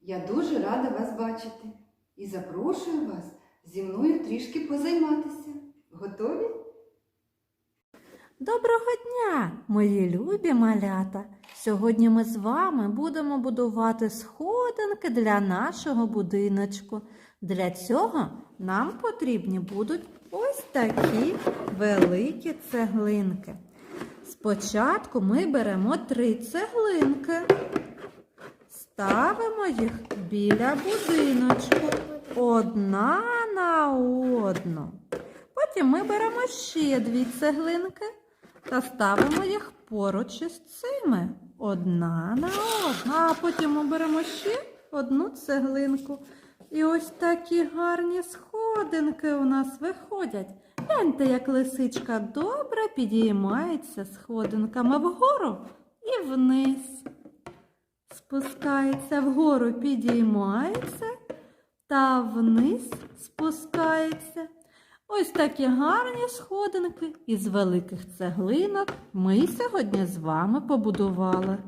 Я дуже рада вас бачити і запрошую вас зі мною трішки позайматися. Готові? Доброго дня, мої любі малята! Сьогодні ми з вами будемо будувати сходинки для нашого будиночку. Для цього нам потрібні будуть ось такі великі цеглинки. Спочатку ми беремо три цеглинки, ставимо їх біля будиночку одна на одну. Потім ми беремо ще дві цеглинки та ставимо їх поруч із цими одна на одну. А потім ми беремо ще одну цеглинку. І ось такі гарні сходинки у нас виходять. Гляньте, як лисичка добре підіймається сходинками вгору і вниз. Спускається вгору, підіймається та вниз спускається. Ось такі гарні сходинки із великих цеглинок ми сьогодні з вами побудували.